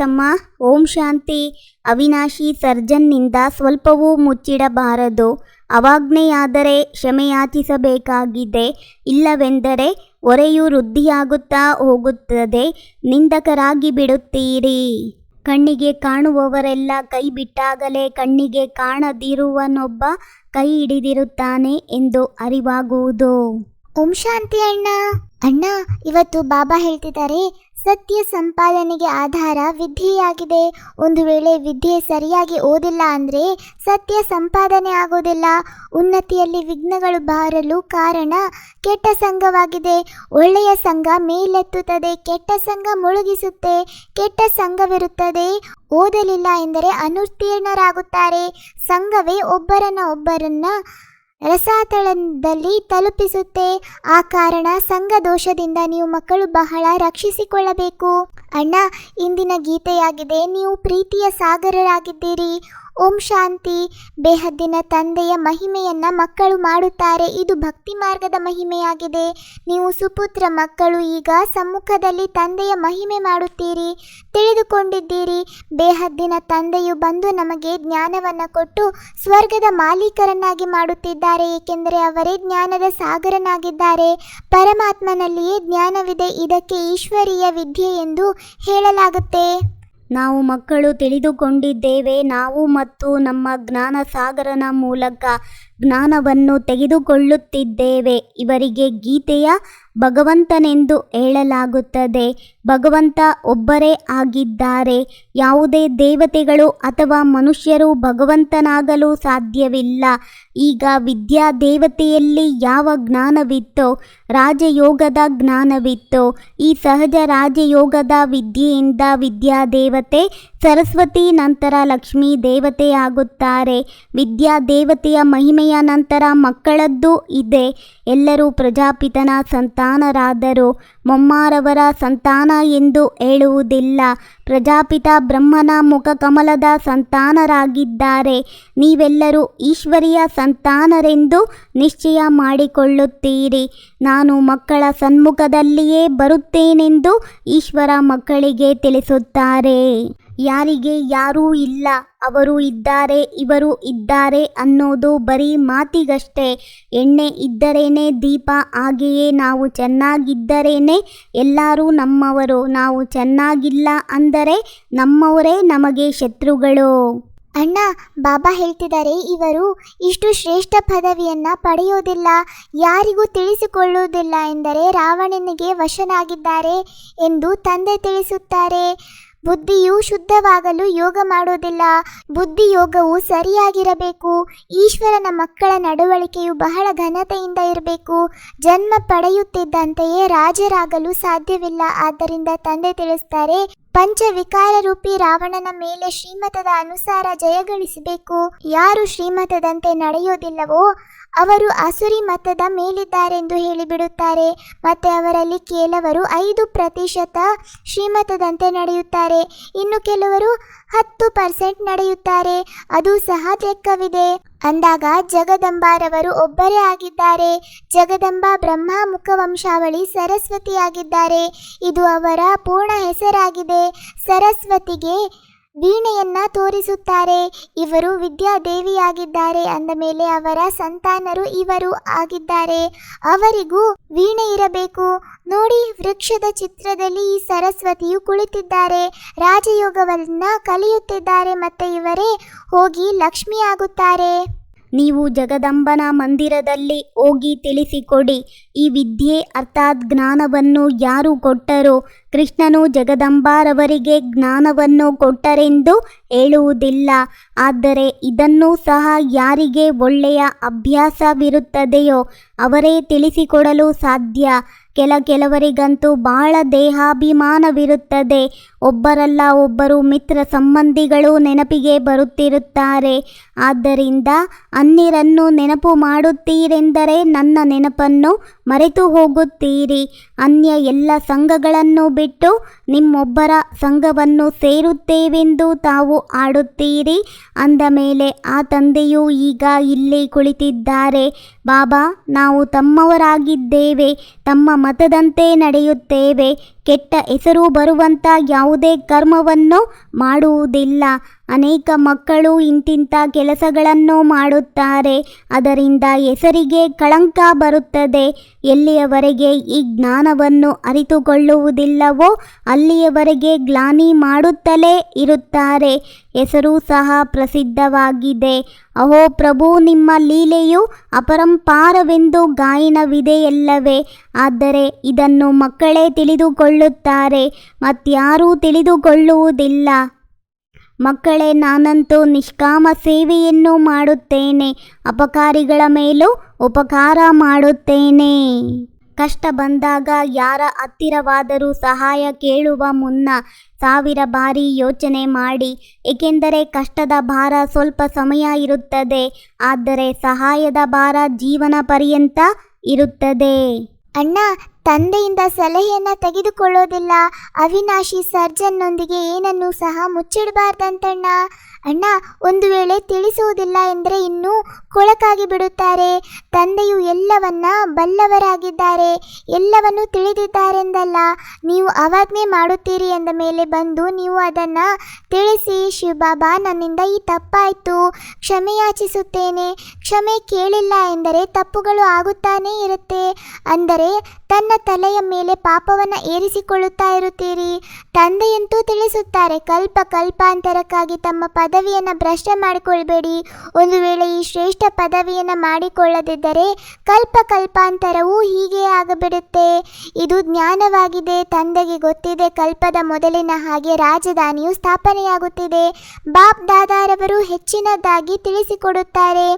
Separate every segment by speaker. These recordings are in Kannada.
Speaker 1: ತಮ್ಮ ಓಂ ಶಾಂತಿ. ಅವಿನಾಶಿ ಸರ್ಜನ್ನಿಂದ ಸ್ವಲ್ಪವೂ ಮುಚ್ಚಿಡಬಾರದು. ಅವಾಜ್ಞೆಯಾದರೆ ಕ್ಷಮೆಯಾಚಿಸಬೇಕಾಗಿದೆ. ಇಲ್ಲವೆಂದರೆ ಒರೆಯು ವೃದ್ಧಿಯಾಗುತ್ತಾ ಹೋಗುತ್ತದೆ. ನಿಂದಕರಾಗಿ ಬಿಡುತ್ತೀರಿ. ಕಣ್ಣಿಗೆ ಕಾಣುವವರೆಲ್ಲ ಕೈ ಬಿಟ್ಟಾಗಲೇ ಕಣ್ಣಿಗೆ ಕಾಣದಿರುವನೊಬ್ಬ ಕೈ ಹಿಡಿದಿರುತ್ತಾನೆ ಎಂದು ಅರಿವಾಗುವುದು.
Speaker 2: ಓಂ ಶಾಂತಿ ಅಣ್ಣ. ಅಣ್ಣ, ಇವತ್ತು ಬಾಬಾ ಹೇಳ್ತಿದ್ದಾರೆ ಸತ್ಯ ಸಂಪಾದನೆಗೆ ಆಧಾರ ವಿದ್ಯೆಯಾಗಿದೆ. ಒಂದು ವೇಳೆ ವಿದ್ಯೆ ಸರಿಯಾಗಿ ಓದಿಲ್ಲ ಅಂದರೆ ಸತ್ಯ ಸಂಪಾದನೆ ಆಗೋದಿಲ್ಲ. ಉನ್ನತಿಯಲ್ಲಿ ವಿಘ್ನಗಳು ಬಾರಲು ಕಾರಣ ಕೆಟ್ಟ ಸಂಘವಾಗಿದೆ. ಒಳ್ಳೆಯ ಸಂಘ ಮೇಲೆತ್ತುತ್ತದೆ, ಕೆಟ್ಟ ಸಂಘ ಮುಳುಗಿಸುತ್ತೆ, ಕೆಟ್ಟ ಸಂಘವಿರುತ್ತದೆ. ಓದಲಿಲ್ಲ ಎಂದರೆ ಅನುತ್ತೀರ್ಣರಾಗುತ್ತಾರೆ. ಸಂಘವೇ ಒಬ್ಬರನ್ನ ಒಬ್ಬರನ್ನ ರಸಾತಳದಲ್ಲಿ ತಲುಪಿಸುತ್ತೆ. ಆ ಕಾರಣ ಸಂಘ ದೋಷದಿಂದ ನೀವು ಮಕ್ಕಳು ಬಹಳ ರಕ್ಷಿಸಿಕೊಳ್ಳಬೇಕು. ಅಣ್ಣ, ಇಂದಿನ ಗೀತೆಯಾಗಿದೆ, ನೀವು ಪ್ರೀತಿಯ ಸಾಗರರಾಗಿದ್ದೀರಿ. ಓಂ ಶಾಂತಿ. ಬೇಹದ್ದಿನ ತಂದೆಯ ಮಹಿಮೆಯನ್ನ ಮಕ್ಕಳು ಮಾಡುತ್ತಾರೆ. ಇದು ಭಕ್ತಿ ಮಾರ್ಗದ ಮಹಿಮೆಯಾಗಿದೆ. ನೀವು ಸುಪುತ್ರ ಮಕ್ಕಳು, ಈಗ ಸಮ್ಮುಖದಲ್ಲಿ ತಂದೆಯ ಮಹಿಮೆ ಮಾಡುತ್ತೀರಿ. ತಿಳಿದುಕೊಂಡಿದ್ದೀರಿ. ಬೇಹದ್ದಿನ ತಂದೆಯು ಬಂದು ನಮಗೆ ಜ್ಞಾನವನ್ನು ಕೊಟ್ಟು ಸ್ವರ್ಗದ ಮಾಲೀಕರನ್ನಾಗಿ ಮಾಡುತ್ತಿದ್ದಾರೆ. ಏಕೆಂದರೆ ಅವರೇ ಜ್ಞಾನದ ಸಾಗರನಾಗಿದ್ದಾರೆ. ಪರಮಾತ್ಮನಲ್ಲಿಯೇ ಜ್ಞಾನವಿದೆ. ಇದಕ್ಕೆ ಈಶ್ವರೀಯ ವಿದ್ಯೆ ಎಂದು ಹೇಳಲಾಗುತ್ತೆ.
Speaker 1: ನಾವು ಮಕ್ಕಳು ತಿಳಿದುಕೊಂಡಿದ್ದೇವೆ ನಾವು ಮತ್ತು ನಮ್ಮ ಜ್ಞಾನ ಸಾಗರನ ಮೂಲಕ ಜ್ಞಾನವನ್ನು ತೆಗೆದುಕೊಳ್ಳುತ್ತಿದ್ದೇವೆ. ಇವರಿಗೆ ಗೀತೆಯ ಭಗವಂತನೆಂದು ಹೇಳಲಾಗುತ್ತದೆ. ಭಗವಂತ ಒಬ್ಬರೇ ಆಗಿದ್ದಾರೆ. ಯಾವುದೇ ದೇವತೆಗಳು ಅಥವಾ ಮನುಷ್ಯರು ಭಗವಂತನಾಗಲು ಸಾಧ್ಯವಿಲ್ಲ. ಈಗ ವಿದ್ಯಾ ದೇವತೆಯಲ್ಲಿ ಯಾವ ಜ್ಞಾನವಿತ್ತೋ, ರಾಜಯೋಗದ ಜ್ಞಾನವಿತ್ತೋ, ಈ ಸಹಜ ರಾಜಯೋಗದ ವಿದ್ಯೆಯಿಂದ ವಿದ್ಯಾ ದೇವತೆ ಸರಸ್ವತಿ ನಂತರ ಲಕ್ಷ್ಮೀ ದೇವತೆಯಾಗುತ್ತಾರೆ ವಿದ್ಯಾ ದೇವತೆಯ ಮಹಿಮೆಯ ನಂತರ ಮಕ್ಕಳದ್ದು ಇದೆ. ಎಲ್ಲರೂ ಪ್ರಜಾಪಿತನ ಸಂತಾನರಾದರು. ಮೊಮ್ಮಾರವರ ಸಂತಾನ ಎಂದು ಹೇಳುವುದಿಲ್ಲ. ಪ್ರಜಾಪಿತ ಬ್ರಹ್ಮನ ಮುಖಕಮಲದ ಸಂತಾನರಾಗಿದ್ದಾರೆ. ನೀವೆಲ್ಲರೂ ಈಶ್ವರಿಯ ಸಂತಾನರೆಂದು ನಿಶ್ಚಯ ಮಾಡಿಕೊಳ್ಳುತ್ತೀರಿ. ನಾನು ಮಕ್ಕಳ ಸನ್ಮುಖದಲ್ಲಿಯೇ ಬರುತ್ತೇನೆಂದು ಈಶ್ವರ ಮಕ್ಕಳಿಗೆ ತಿಳಿಸುತ್ತಾರೆ. ಯಾರಿಗೆ ಯಾರೂ ಇಲ್ಲ. ಅವರು ಇದ್ದಾರೆ, ಇವರು ಇದ್ದಾರೆ ಅನ್ನೋದು ಬರೀ ಮಾತಿಗಷ್ಟೇ. ಎಣ್ಣೆ ಇದ್ದರೇನೆ ದೀಪ, ಹಾಗೆಯೇ ನಾವು ಚೆನ್ನಾಗಿದ್ದರೇನೆ ಎಲ್ಲರೂ ನಮ್ಮವರು. ನಾವು ಚೆನ್ನಾಗಿಲ್ಲ ಅಂದರೆ ನಮ್ಮವರೇ ನಮಗೆ ಶತ್ರುಗಳು.
Speaker 2: ಅಣ್ಣ, ಬಾಬಾ ಹೇಳ್ತಿದ್ದಾರೆ, ಇವರು ಇಷ್ಟು ಶ್ರೇಷ್ಠ ಪದವಿಯನ್ನು ಪಡೆಯೋದಿಲ್ಲ. ಯಾರಿಗೂ ತಿಳಿಸಿಕೊಳ್ಳುವುದಿಲ್ಲ ಎಂದರೆ ರಾವಣನಿಗೆ ವಶನಾಗಿದ್ದಾರೆ ಎಂದು ತಂದೆ ತಿಳಿಸುತ್ತಾರೆ. ಬುದ್ಧಿಯು ಶುದ್ಧವಾಗಲು ಯೋಗ ಮಾಡೋದಿಲ್ಲ. ಬುದ್ಧಿ ಯೋಗವು ಸರಿಯಾಗಿರಬೇಕು. ಈಶ್ವರನ ಮಕ್ಕಳ ನಡವಳಿಕೆಯು ಬಹಳ ಘನತೆಯಿಂದ ಇರಬೇಕು. ಜನ್ಮ ಪಡೆಯುತ್ತಿದ್ದಂತೆಯೇ ರಾಜರಾಗಲು ಸಾಧ್ಯವಿಲ್ಲ. ಆದ್ದರಿಂದ ತಂದೆ ತಿಳಿಸ್ತಾರೆ, ಪಂಚವಿಕಾರ ರೂಪಿ ರಾವಣನ ಮೇಲೆ ಶ್ರೀಮತದ ಅನುಸಾರ ಜಯಗಳಿಸಬೇಕು ಯಾರು ಶ್ರೀಮತದಂತೆ ನಡೆಯೋದಿಲ್ಲವೋ ಅವರು ಅಸುರಿ ಮತದ ಮೇಲಿದ್ದಾರೆಂದು ಹೇಳಿಬಿಡುತ್ತಾರೆ, ಮತ್ತೆ ಅವರಲ್ಲಿ ಕೆಲವರು ಐದು ಪ್ರತಿಶತ ಶ್ರೀಮತದಂತೆ ನಡೆಯುತ್ತಾರೆ, ಇನ್ನು ಕೆಲವರು ಹತ್ತು ಪರ್ಸೆಂಟ್ ನಡೆಯುತ್ತಾರೆ, ಅದು ಸಹ ಲೆಕ್ಕವಿದೆ. ಅಂದಾಗ ಜಗದಂಬಾರವರು ಒಬ್ಬರೇ ಆಗಿದ್ದಾರೆ, ಜಗದಂಬ ಬ್ರಹ್ಮ ಮುಖವಂಶಾವಳಿ ಸರಸ್ವತಿಯಾಗಿದ್ದಾರೆ, ಇದು ಅವರ ಪೂರ್ಣ ಹೆಸರಾಗಿದೆ, ಸರಸ್ವತಿಗೆ ವೀಣೆಯನ್ನ ತೋರಿಸುತ್ತಾರೆ. ಇವರು ವಿದ್ಯಾದೇವಿಯಾಗಿದ್ದಾರೆ. ಅಂದ ಮೇಲೆ ಅವರ ಸಂತಾನರು ಇವರು ಆಗಿದ್ದಾರೆ. ಅವರಿಗೂ ವೀಣೆ ಇರಬೇಕು. ನೋಡಿ, ವೃಕ್ಷದ ಚಿತ್ರದಲ್ಲಿ ಈ ಸರಸ್ವತಿಯು ಕುಳಿತಿದ್ದಾರೆ. ರಾಜಯೋಗವನ್ನ ಕಲಿಯುತ್ತಿದ್ದಾರೆ. ಮತ್ತೆ ಇವರೇ ಹೋಗಿ ಲಕ್ಷ್ಮಿಯಾಗುತ್ತಾರೆ
Speaker 1: ನೀವು ಜಗದಂಬನ ಮಂದಿರದಲ್ಲಿ ಹೋಗಿ ತಿಳಿಸಿಕೊಡಿ. ಈ ವಿದ್ಯೆ ಅರ್ಥಾತ್ ಜ್ಞಾನವನ್ನು ಯಾರು ಕೊಟ್ಟರೋ? ಕೃಷ್ಣನು ಜಗದಂಬಾರವರಿಗೆ ಜ್ಞಾನವನ್ನು ಕೊಟ್ಟರೆಂದು ಹೇಳುವುದಿಲ್ಲ. ಆದರೆ ಇದನ್ನು ಸಹ ಯಾರಿಗೆ ಒಳ್ಳೆಯ ಅಭ್ಯಾಸವಿರುತ್ತದೆಯೋ ಅವರೇ ತಿಳಿಸಿಕೊಡಲು ಸಾಧ್ಯ. ಕೆಲ ಕೆಲವರಿಗಂತೂ ಬಹಳ ದೇಹಾಭಿಮಾನವಿರುತ್ತದೆ. ಒಬ್ಬರಲ್ಲ ಒಬ್ಬರು ಮಿತ್ರ ಸಂಬಂಧಿಗಳು ನೆನಪಿಗೆ ಬರುತ್ತಿರುತ್ತಾರೆ. ಆದ್ದರಿಂದ ಅನ್ಯರನ್ನು ನೆನಪು ಮಾಡುತ್ತೀರೆಂದರೆ ನನ್ನ ನೆನಪನ್ನು ಮರೆತು ಹೋಗುತ್ತೀರಿ. ಅನ್ಯ ಎಲ್ಲ ಸಂಘಗಳನ್ನು ಬಿಟ್ಟು ನಿಮ್ಮೊಬ್ಬರ ಸಂಘವನ್ನು ಸೇರುತ್ತೇವೆಂದು ತಾವು ಆಡುತ್ತೀರಿ. ಅಂದ ಮೇಲೆ ಆ ತಂದೆಯು ಈಗ ಇಲ್ಲಿ ಕುಳಿತಿದ್ದಾರೆ. ಬಾಬಾ, ನಾವು ತಮ್ಮವರಾಗಿದ್ದೇವೆ, ತಮ್ಮ ಮತದಂತೆ ನಡೆಯುತ್ತೇವೆ. ಕೆಟ್ಟ ಹೆಸರು ಬರುವಂಥ ಯಾವುದೇ ಕರ್ಮವನ್ನು ಮಾಡುವುದಿಲ್ಲ. ಅನೇಕ ಮಕ್ಕಳು ಇಂತಿಂಥ ಕೆಲಸಗಳನ್ನು ಮಾಡುತ್ತಾರೆ. ಅದರಿಂದ ಹೆಸರಿಗೆ ಕಳಂಕ ಬರುತ್ತದೆ. ಎಲ್ಲಿಯವರೆಗೆ ಈ ಜ್ಞಾನವನ್ನು ಅರಿತುಕೊಳ್ಳುವುದಿಲ್ಲವೋ ಅಲ್ಲಿಯವರೆಗೆ ಗ್ಲಾನಿ ಮಾಡುತ್ತಲೇ ಇರುತ್ತಾರೆ. ಹೆಸರು ಸಹ ಪ್ರಸಿದ್ಧವಾಗಿದೆ. ಅಹೋ ಪ್ರಭು, ನಿಮ್ಮ ಲೀಲೆಯು ಅಪರಂಪಾರವೆಂದು ಗಾಯನವಿದೆಯಲ್ಲವೇ ಆದರೆ ಇದನ್ನು ಮಕ್ಕಳೇ ತಿಳಿದುಕೊಳ್ಳುತ್ತಾರೆ ಮತ್ಯಾರೂ ತಿಳಿದುಕೊಳ್ಳುವುದಿಲ್ಲ. ಮಕ್ಕಳೇ, ನಾನಂತೂ ನಿಷ್ಕಾಮ ಸೇವೆಯನ್ನು ಮಾಡುತ್ತೇನೆ. ಅಪಕಾರಿಗಳ ಮೇಲೂ ಉಪಕಾರ ಮಾಡುತ್ತೇನೆ. ಕಷ್ಟ ಬಂದಾಗ ಯಾರ ಹತ್ತಿರವಾದರೂ ಸಹಾಯ ಕೇಳುವ ಮುನ್ನ ಸಾವಿರ ಬಾರಿ ಯೋಚನೆ ಮಾಡಿ. ಏಕೆಂದರೆ ಕಷ್ಟದ ಭಾರ ಸ್ವಲ್ಪ ಸಮಯ ಇರುತ್ತದೆ. ಆದರೆ ಸಹಾಯದ ಭಾರ ಜೀವನ ಪರ್ಯಂತ ಇರುತ್ತದೆ.
Speaker 2: ಅಣ್ಣ ತಂದೆಯಿಂದ ಸಲಹೆಯನ್ನ ತೆಗೆದುಕೊಳ್ಳೋದಿಲ್ಲ. ಅವಿನಾಶಿ ಸರ್ಜನ್ನೊಂದಿಗೆ ಏನನ್ನು ಸಹ ಮುಚ್ಚಿಡಬಾರ್ದಂತಣ್ಣ. ಅಣ್ಣ, ಒಂದು ವೇಳೆ ತಿಳಿಸುವುದಿಲ್ಲ ಎಂದರೆ ಇನ್ನೂ ಕೊಳಕಾಗಿ ಬಿಡುತ್ತಾರೆ. ತಂದೆಯು ಎಲ್ಲವನ್ನ ಬಲ್ಲವರಾಗಿದ್ದಾರೆ. ಎಲ್ಲವನ್ನು ತಿಳಿದಿದ್ದಾರೆಂದಲ್ಲ. ನೀವು ಅವಾಜ್ಞೆ ಮಾಡುತ್ತೀರಿ ಎಂದ ಮೇಲೆ ಬಂದು ನೀವು ಅದನ್ನು ತಿಳಿಸಿ, ಶಿವಬಾಬಾ ನನ್ನಿಂದ ಈ ತಪ್ಪಾಯಿತು. ಕ್ಷಮೆಯಾಚಿಸುತ್ತೇನೆ ಕ್ಷಮೆ ಕೇಳಿಲ್ಲ ಎಂದರೆ ತಪ್ಪುಗಳು ಆಗುತ್ತಾನೇ ಇರುತ್ತೆ. ಅಂದರೆ ತನ್ನ ತಲೆಯ ಮೇಲೆ ಪಾಪವನ್ನು ಏರಿಸಿಕೊಳ್ಳುತ್ತಾ ಇರುತ್ತೀರಿ? ತಂದೆಯಂತೂ ತಿಳಿಸುತ್ತಾರೆ, ಕಲ್ಪ ಕಲ್ಪಾಂತರಕ್ಕಾಗಿ ತಮ್ಮ ಪದವಿಯನ್ನು ಭ್ರಷ್ಟ ಮಾಡಿಕೊಳ್ಬೇಡಿ. ಒಂದು ವೇಳೆ ಈ ಶ್ರೇಷ್ಠ ಪದವಿಯನ್ನು ಮಾಡಿಕೊಳ್ಳದಿದ್ದರೆ ಕಲ್ಪ ಕಲ್ಪಾಂತರವೂ ಹೀಗೆ ಆಗಬಿಡುತ್ತೆ. ಇದು ಜ್ಞಾನವಾಗಿದೆ, ತಂದೆಗೆ ಗೊತ್ತಿದೆ ಕಲ್ಪದ ಮೊದಲಿನ ಹಾಗೆ ರಾಜಧಾನಿಯು ಸ್ಥಾಪನೆಯಾಗುತ್ತಿದೆ. ಬಾಪ್ ದಾದಾರವರು ಹೆಚ್ಚಿನದಾಗಿ ತಿಳಿಸಿಕೊಡುತ್ತಾರೆ.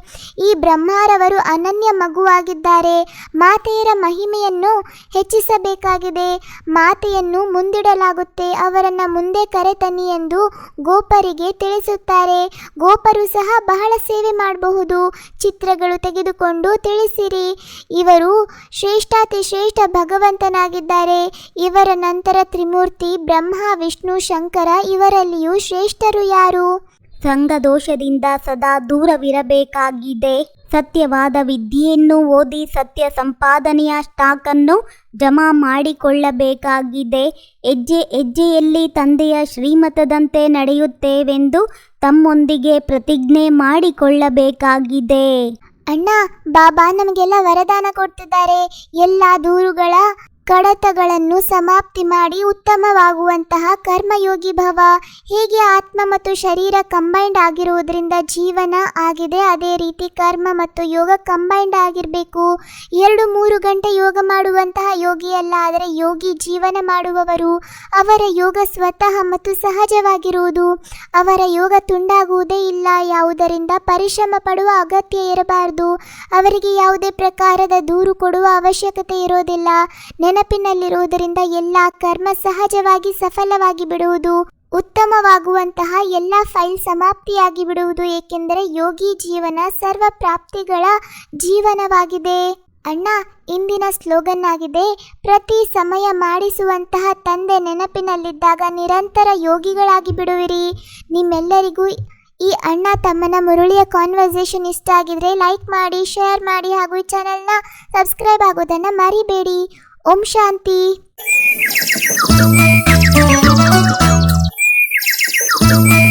Speaker 2: ಈ ಬ್ರಹ್ಮಾರವರು ಅನನ್ಯ ಮಗುವಾಗಿದ್ದಾರೆ. ಮಾತೆಯರ ಮಹಿಮೆಯನ್ನು ಹೆಚ್ಚಿಸಬೇಕಾಗಿದೆ. ಮಾತೆಯನ್ನು ಮುಂದಿಡಲಾಗುತ್ತೆ, ಅವರನ್ನು ಮುಂದೆ ಕರೆತನ್ನಿ ಎಂದು ಗೋಪರಿಗೆ ತಿಳಿಸುತ್ತಾರೆ. ಗೋಪರು ಸಹ ಬಹಳ ಸೇವೆ ಮಾಡಬಹುದು. ಚಿತ್ರಗಳು ತೆಗೆದುಕೊಂಡು ತಿಳಿಸಿರಿ. ಇವರು ಶ್ರೇಷ್ಠಾತಿ ಶ್ರೇಷ್ಠ ಭಗವಂತನಾಗಿದ್ದಾರೆ. ಇವರ ನಂತರ ತ್ರಿಮೂರ್ತಿ ಬ್ರಹ್ಮ, ವಿಷ್ಣು, ಶಂಕರ ಇವರಲ್ಲಿಯೂ ಶ್ರೇಷ್ಠರು ಯಾರು?
Speaker 1: ಸಂಘದೋಷದಿಂದ ಸದಾ ದೂರವಿರಬೇಕಾಗಿದೆ. ಸತ್ಯವಾದ ವಿದ್ಯೆಯನ್ನು ಓದಿ ಸತ್ಯ ಸಂಪಾದನೆಯ ಸ್ಟಾಕನ್ನು ಜಮಾ ಮಾಡಿಕೊಳ್ಳಬೇಕಾಗಿದೆ. ಹೆಜ್ಜೆ ಹೆಜ್ಜೆಯಲ್ಲಿ ತಂದೆಯ ಶ್ರೀಮತದಂತೆ ನಡೆಯುತ್ತೇವೆಂದು ತಮ್ಮೊಂದಿಗೆ ಪ್ರತಿಜ್ಞೆ ಮಾಡಿಕೊಳ್ಳಬೇಕಾಗಿದೆ.
Speaker 2: ಅಣ್ಣ, ಬಾಬಾ ನಮಗೆಲ್ಲ ವರದಾನ ಕೊಡ್ತಿದ್ದಾರೆ. ಎಲ್ಲ ದೂರುಗಳ ಕಡತಗಳನ್ನು ಸಮಾಪ್ತಿ ಮಾಡಿ ಉತ್ತಮವಾಗುವಂತಹ ಕರ್ಮಯೋಗಿ ಭವ, ಹೇಗೆ ಆತ್ಮ ಮತ್ತು ಶರೀರ ಕಂಬೈಂಡ್ ಆಗಿರುವುದರಿಂದ ಜೀವನ ಆಗಿದೆ. ಅದೇ ರೀತಿ ಕರ್ಮ ಮತ್ತು ಯೋಗ ಕಂಬೈಂಡ್ ಆಗಿರಬೇಕು. ಎರಡು ಮೂರು ಗಂಟೆ ಯೋಗ ಮಾಡುವಂತಹ ಯೋಗಿಯಲ್ಲ ಆದರೆ ಯೋಗಿ ಜೀವನ ಮಾಡುವವರು. ಅವರ ಯೋಗ ಸ್ವತಃ ಮತ್ತು ಸಹಜವಾಗಿರುವುದು. ಅವರ ಯೋಗ ತುಂಡಾಗುವುದೇ ಇಲ್ಲ, ಯಾವುದರಿಂದ ಪರಿಶ್ರಮ ಪಡುವ ಅಗತ್ಯ ಇರಬಾರದು. ಅವರಿಗೆ ಯಾವುದೇ ಪ್ರಕಾರದ ದೂರು ಕೊಡುವ ಅವಶ್ಯಕತೆ ಇರೋದಿಲ್ಲ. ನೆನಪಿನಲ್ಲಿರುವುದರಿಂದ ಎಲ್ಲ ಕರ್ಮ ಸಹಜವಾಗಿ ಸಫಲವಾಗಿ ಬಿಡುವುದು, ಉತ್ತಮವಾಗುವಂತಹ ಎಲ್ಲ ಫೈಲ್ ಸಮಾಪ್ತಿಯಾಗಿ ಬಿಡುವುದು, ಏಕೆಂದರೆ ಯೋಗಿ ಜೀವನ ಸರ್ವ ಪ್ರಾಪ್ತಿಗಳ ಜೀವನವಾಗಿದೆ. ಅಣ್ಣ, ಇಂದಿನ ಸ್ಲೋಗನ್ ಆಗಿದೆ ಪ್ರತಿ ಸಮಯ ಮಾಡಿಸುವಂತಹ ತಂದೆ ನೆನಪಿನಲ್ಲಿದ್ದಾಗ ನಿರಂತರ ಯೋಗಿಗಳಾಗಿ ಬಿಡುವಿರಿ. ನಿಮ್ಮೆಲ್ಲರಿಗೂ ಈ ಅಣ್ಣ ತಮ್ಮನ ಮುರುಳಿಯ ಕಾನ್ವರ್ಸೇಷನ್ ಇಷ್ಟ ಆಗಿದ್ರೆ ಲೈಕ್ ಮಾಡಿ ಶೇರ್ ಮಾಡಿ ಹಾಗೂ ಈ ಚಾನಲ್ನ ಸಬ್ಸ್ಕ್ರೈಬ್ ಆಗೋದನ್ನು ಮರಿಬೇಡಿ. ಓಂ ಶಾಂತಿ
Speaker 3: Thank you.